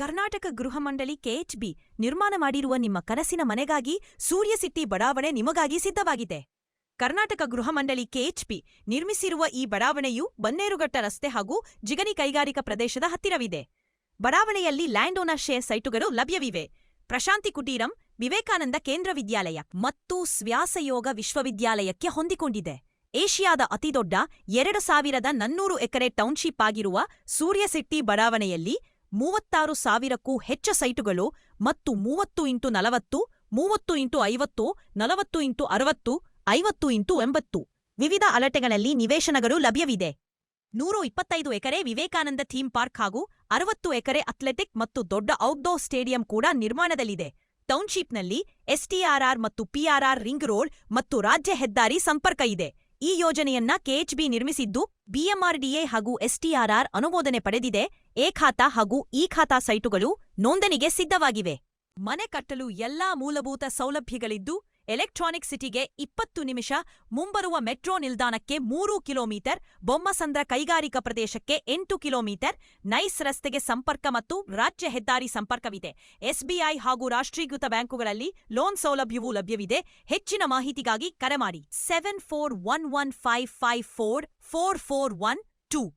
ಕರ್ನಾಟಕ ಗೃಹ ಮಂಡಳಿ ಕೆಎಚ್ಬಿ ನಿರ್ಮಾಣ ಮಾಡಿರುವ ನಿಮ್ಮ ಕನಸಿನ ಮನೆಗಾಗಿ ಸೂರ್ಯ ಸಿಟಿ ಬಡಾವಣೆ ನಿಮಗಾಗಿ ಸಿದ್ಧವಾಗಿದೆ. ಕರ್ನಾಟಕ ಗೃಹ ಮಂಡಳಿ ಕೆಎಚ್ಬಿ ನಿರ್ಮಿಸಿರುವ ಈ ಬಡಾವಣೆಯು ಬನ್ನೇರುಘಟ್ಟ ರಸ್ತೆ ಹಾಗೂ ಜಿಗಣಿ ಕೈಗಾರಿಕಾ ಪ್ರದೇಶದ ಹತ್ತಿರವಿದೆ. ಬಡಾವಣೆಯಲ್ಲಿ ಲ್ಯಾಂಡ್ ಓನರ್ ಶೇರ್ ಸೈಟುಗಳು ಲಭ್ಯವಿವೆ. ಪ್ರಶಾಂತಿ ಕುಟೀರಂ, ವಿವೇಕಾನಂದ ಕೇಂದ್ರ ವಿದ್ಯಾಲಯ ಮತ್ತು ಸ್ವ್ಯಾಸಯೋಗ ವಿಶ್ವವಿದ್ಯಾಲಯಕ್ಕೆ ಹೊಂದಿಕೊಂಡಿದೆ. ಏಷ್ಯಾದ ಅತಿದೊಡ್ಡ ಎರಡು ಸಾವಿರದ ನನ್ನೂರು ಎಕರೆ ಟೌನ್ಶಿಪ್ ಆಗಿರುವ ಸೂರ್ಯಸಿಟ್ಟಿ ಬಡಾವಣೆಯಲ್ಲಿ ಮೂವತ್ತಾರು ಸಾವಿರಕ್ಕೂ ಹೆಚ್ಚು ಸೈಟುಗಳು ಮತ್ತು ಮೂವತ್ತು ಇಂಟು ನಲವತ್ತು, ಮೂವತ್ತು ಇಂಟು ಐವತ್ತು, ನಲವತ್ತು ಇಂಟು ಅರವತ್ತು, ಐವತ್ತು ಇಂಟು ಎಂಬತ್ತು. ವಿವಿಧ ಅಲಟೆಗಳಲ್ಲಿ ನಿವೇಶನಗಳು ಲಭ್ಯವಿದೆ. ನೂರು ಇಪ್ಪತ್ತೈದು ಎಕರೆ ವಿವೇಕಾನಂದ ಥೀಮ್ ಪಾರ್ಕ್ ಹಾಗೂ ಅರವತ್ತು ಎಕರೆ ಅಥ್ಲೆಟಿಕ್ ಮತ್ತು ದೊಡ್ಡ ಔಟ್ಡೋರ್ ಸ್ಟೇಡಿಯಂ ಕೂಡ ನಿರ್ಮಾಣದಲ್ಲಿದೆ. ಟೌನ್ಶಿಪ್ನಲ್ಲಿ ಎಸ್ಟಿಆರ್ಆರ್ ಮತ್ತು ಪಿಆರ್ಆರ್ ರಿಂಗ್ ರೋಡ್ ಮತ್ತು ರಾಜ್ಯ ಹೆದ್ದಾರಿ ಸಂಪರ್ಕ ಇದೆ. ಈ ಯೋಜನೆಯನ್ನ ಕೆಎಚ್ಬಿ ನಿರ್ಮಿಸಿದ್ದು ಬಿಎಂಆರ್ಡಿಎ ಹಾಗೂ ಎಸ್ಟಿಆರ್ಆರ್ ಅನುಮೋದನೆ ಪಡೆದಿದೆ. ಎ ಖಾತಾ ಹಾಗೂ ಇ ಖಾತಾ ಸೈಟುಗಳು ನೋಂದಣಿಗೆ ಸಿದ್ಧವಾಗಿವೆ. ಮನೆ ಕಟ್ಟಲು ಎಲ್ಲಾ ಮೂಲಭೂತ ಸೌಲಭ್ಯಗಳಿದ್ದು ಎಲೆಕ್ಟ್ರಾನಿಕ್ ಸಿಟಿಗೆ ಇಪ್ಪತ್ತು ನಿಮಿಷ, ಮುಂಬರುವ ಮೆಟ್ರೋ ನಿಲ್ದಾಣಕ್ಕೆ ಮೂರು ಕಿಲೋಮೀಟರ್, ಬೊಮ್ಮಸಂದ್ರ ಕೈಗಾರಿಕಾ ಪ್ರದೇಶಕ್ಕೆ ಎಂಟು ಕಿಲೋಮೀಟರ್, ನೈಸ್ ರಸ್ತೆಗೆ ಸಂಪರ್ಕ ಮತ್ತು ರಾಜ್ಯ ಹೆದ್ದಾರಿ ಸಂಪರ್ಕವಿದೆ. ಎಸ್ಬಿಐ ಹಾಗೂ ರಾಷ್ಟ್ರೀಕೃತ ಬ್ಯಾಂಕುಗಳಲ್ಲಿ ಲೋನ್ ಸೌಲಭ್ಯವೂ ಲಭ್ಯವಿದೆ. ಹೆಚ್ಚಿನ ಮಾಹಿತಿಗಾಗಿ ಕರೆ ಮಾಡಿ seven four one one five five four four four one two